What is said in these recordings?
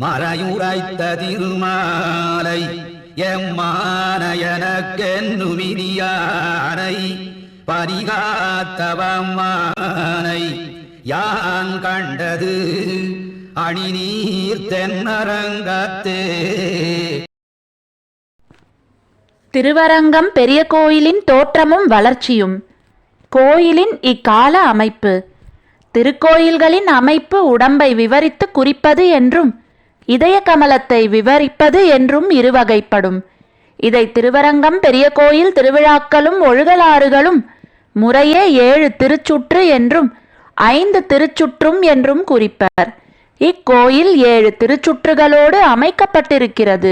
மறையுரைத்த திருமாலை எம்மானயனக்கென்னுமிதியானை பரிகாத்தவம்மானை. யான் கண்டது? அணிநீர் தென்னரங்கத்தே. திருவரங்கம் பெரிய கோயிலின் தோற்றமும் வளர்ச்சியும். கோயிலின் இக்கால அமைப்பு. திருக்கோயில்களின் அமைப்பு உடம்பை விவரித்து குறிப்பது என்றும் இதய கமலத்தை விவரிப்பது என்றும் இருவகைப்படும். இதை திருவரங்கம் பெரிய கோயில் திருவிழாக்களும் ஒழுகலாறுகளும் முறையே ஏழு திருச்சுற்று என்றும் ஐந்து திருச்சுற்றும் என்றும் குறிப்பர். இக்கோயில் ஏழு திருச்சுற்றுகளோடு அமைக்கப்பட்டிருக்கிறது.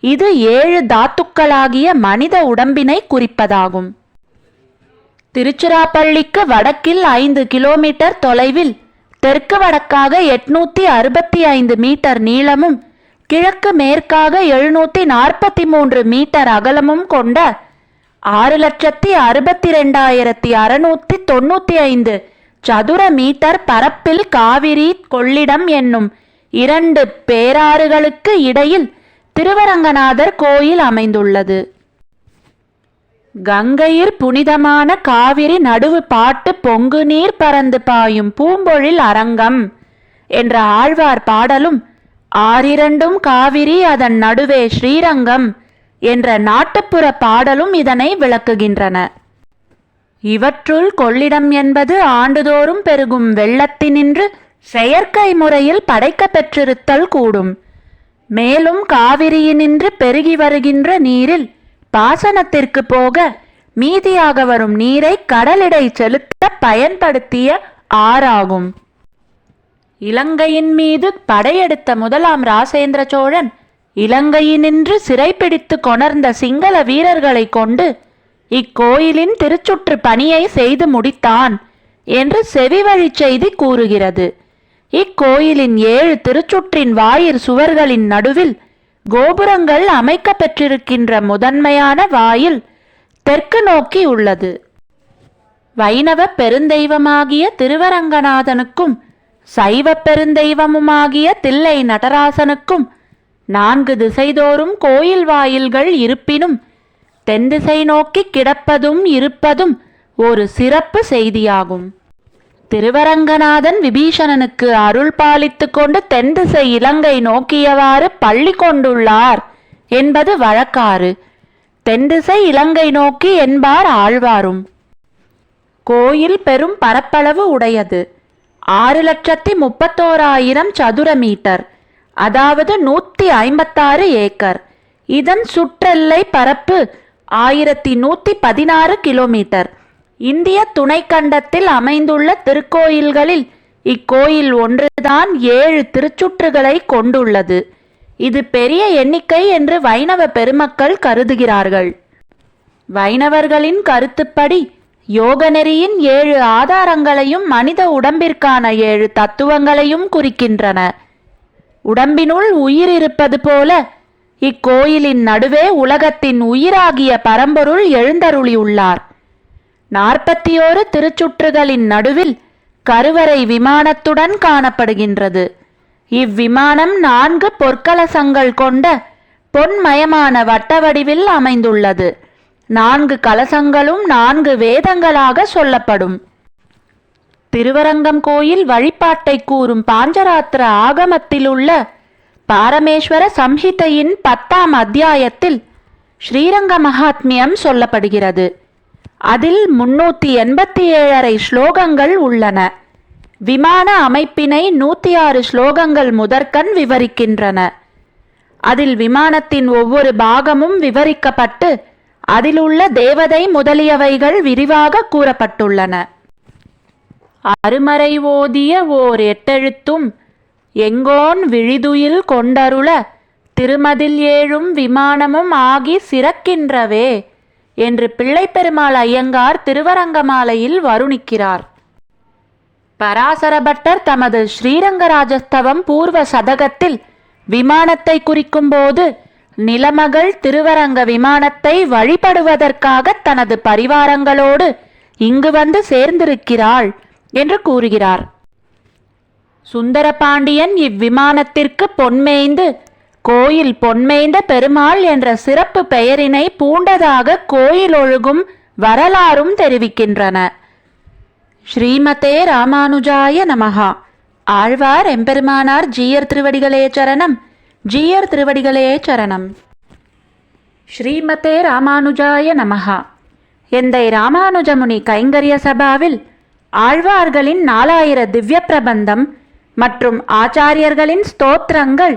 இது ஏழு தாத்துக்களாகிய மனித உடம்பினை குறிப்பதாகும். திருச்சிராப்பள்ளிக்கு வடக்கில் ஐந்து கிலோமீட்டர் தொலைவில் தெற்கு வடக்காக எட்நூத்தி அறுபத்தி ஐந்து மீட்டர் நீளமும் கிழக்கு மேற்காக எழுநூத்தி நாற்பத்தி மூன்று மீட்டர் அகலமும் கொண்ட ஆறு லட்சத்தி அறுபத்தி ரெண்டாயிரத்தி அறுநூத்தி தொண்ணூத்தி ஐந்து சதுர மீட்டர் பரப்பில் காவிரி கொள்ளிடம் என்னும் இரண்டு பேராறுகளுக்கு இடையில் திருவரங்கநாதர் கோயில் அமைந்துள்ளது. கங்கையிற் புனிதமான காவிரி நடுவு பாட்டு பொங்கு நீர் பறந்து பாயும் பூம்பொழில் அரங்கம் என்ற ஆழ்வார் பாடலும் ஆறிரண்டும் காவிரி அதன் நடுவே ஸ்ரீரங்கம் என்ற நாட்டுப்புற பாடலும் இதனை விளக்குகின்றன. இவற்றுள் கொள்ளிடம் என்பது ஆண்டுதோறும் பெருகும் வெள்ளத்தினின்று செயற்கை முறையில் படைக்க பெற்றிருத்தல் கூடும். மேலும் காவிரியினின்று பெருகி வருகின்ற நீரில் பாசனத்திற்கு போக மீதியாக வரும் நீரை கடலிடை செலுத்த பயன்படுத்திய ஆறாகும். இலங்கையின் மீது படையெடுத்த முதலாம் ராசேந்திர சோழன் இலங்கையினின்று சிறைப்பிடித்து கொணர்ந்த சிங்கள வீரர்களை கொண்டு இக்கோயிலின் திருச்சுற்று பணியை செய்து முடித்தான் என்று செவிவழிச் செய்தி கூறுகிறது. இக்கோயிலின் ஏழு திருச்சுற்றின் வாயிற் சுவர்களின் நடுவில் கோபுரங்கள் அமைக்க பெற்றிருக்கின்ற முதன்மையான வாயில் தெற்கு நோக்கி உள்ளது. வைணவ பெருந்தெய்வமாகிய திருவரங்கநாதனுக்கும் சைவ பெருந்தெய்வமுமாகிய தில்லை நடராசனுக்கும் நான்கு திசைதோறும் கோயில் வாயில்கள் இருப்பினும் தென்திசை நோக்கி கிடப்பதும் இருப்பதும் ஒரு சிறப்பு செய்தியாகும். திருவரங்கநாதன் விபீஷணனுக்கு அருள் பாலித்து கொண்டு தென் திசை இலங்கை நோக்கியவாறு பள்ளி கொண்டுள்ளார் என்பது வழக்காறு. தென் திசை இலங்கை நோக்கி என்பார் ஆழ்வாரும். கோயில் பெரும் பரப்பளவு உடையது. ஆறு லட்சத்தி முப்பத்தோராயிரம் சதுர மீட்டர். அதாவது நூற்றி ஐம்பத்தாறு ஏக்கர். இதன் சுற்றெல்லை பரப்பு ஆயிரத்தி நூற்றி பதினாறு கிலோமீட்டர். இந்திய துணைக்கண்டத்தில் அமைந்துள்ள திருக்கோயில்களில் இக்கோயில் ஒன்றுதான் ஏழு திருச்சுற்றுகளை கொண்டுள்ளது. இது பெரிய எண்ணிக்கை என்று வைணவ பெருமக்கள் கருதுகிறார்கள். வைணவர்களின் கருத்துப்படி யோகநெறியின் ஏழு ஆதாரங்களையும் மனித உடம்பிற்கான ஏழு தத்துவங்களையும் குறிக்கின்றன. உடம்பினுள் உயிர் இருப்பது போல இக்கோயிலின் நடுவே உலகத்தின் உயிராகிய பரம்பொருள் எழுந்தருளியுள்ளார். நாற்பத்தியோரு திருச்சுற்றுகளின் நடுவில் கருவறை விமானத்துடன் காணப்படுகின்றது. இவ்விமானம் நான்கு பொற்கலசங்கள் கொண்ட பொன்மயமான வட்ட வடிவில் அமைந்துள்ளது. நான்கு கலசங்களும் நான்கு வேதங்களாக சொல்லப்படும். திருவரங்கம் கோயில் வழிபாட்டை கூறும் பாஞ்சராத்திர ஆகமத்திலுள்ள பாரமேஸ்வர சம்ஹிதையின் பத்தாம் அத்தியாயத்தில் ஸ்ரீரங்க மகாத்மியம் சொல்லப்படுகிறது. அதில் முன்னூற்றி எண்பத்தி ஏழரை ஸ்லோகங்கள் உள்ளன. விமான அமைப்பினை நூற்றி ஆறு ஸ்லோகங்கள் முதற்கண் விவரிக்கின்றன. அதில் விமானத்தின் ஒவ்வொரு பாகமும் விவரிக்கப்பட்டு அதிலுள்ள தேவதை முதலியவைகள் விரிவாக கூறப்பட்டுள்ளன. அருமறை ஓதிய ஓர் எட்டெழுத்தும் எங்கோன் விழிதுயில் கொண்டருள திருமதில் ஏழும் விமானமும் ஆகி சிறக்கின்றவே. என்று பிள்ளைப்பெருமாள் ஐயங்கார் திருவரங்கமாலையில் வருணிக்கிறார். பராசரபட்டர் தமது ஸ்ரீரங்கராஜஸ்தவம் பூர்வ சதகத்தில் விமானத்தை குறிக்கும்போது நிலமகள் திருவரங்க விமானத்தை வழிபடுவதற்காக தனது பரிவாரங்களோடு இங்கு வந்து சேர்ந்திருக்கிறாள் என்று கூறுகிறார். சுந்தரபாண்டியன் இவ்விமானத்திற்கு பொன்மேய்ந்து கோயில் பொன்மேய்ந்த பெருமாள் என்ற சிறப்பு பெயரினை பூண்டதாக கோயில் ஒழுகும் வரலாறும் தெரிவிக்கின்றன. ஸ்ரீமதே ராமானுஜாய நமகா ஆழ்வார் எம்பெருமானார் ஜீயர் திருவடிகளே சரணம். ஜீயர் திருவடிகளே சரணம். ஸ்ரீமதே ராமானுஜாய நமகா எந்தை ராமானுஜமுனி கைங்கரிய சபாவில் ஆழ்வார்களின் நாலாயிர திவ்ய பிரபந்தம் மற்றும் ஆச்சாரியர்களின் ஸ்தோத்திரங்கள்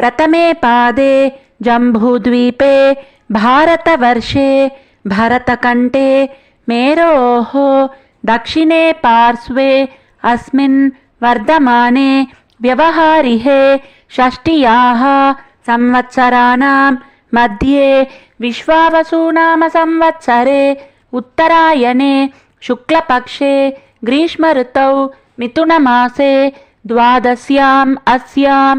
प्रथमे पादे जम्बूद्वीपे भारतवर्षे भरतकण्ठे मेरोः दक्षिणे पार्श्वे अस्मिन् वर्धमाने व्यवहारिहे षष्टियाः संवत्सराणां मध्ये विश्वावसूनाम संवत्सरे उत्तरायणे शुक्लपक्षे ग्रीष्मऋतौ मिथुनमासे द्वादश्याम् अस्यां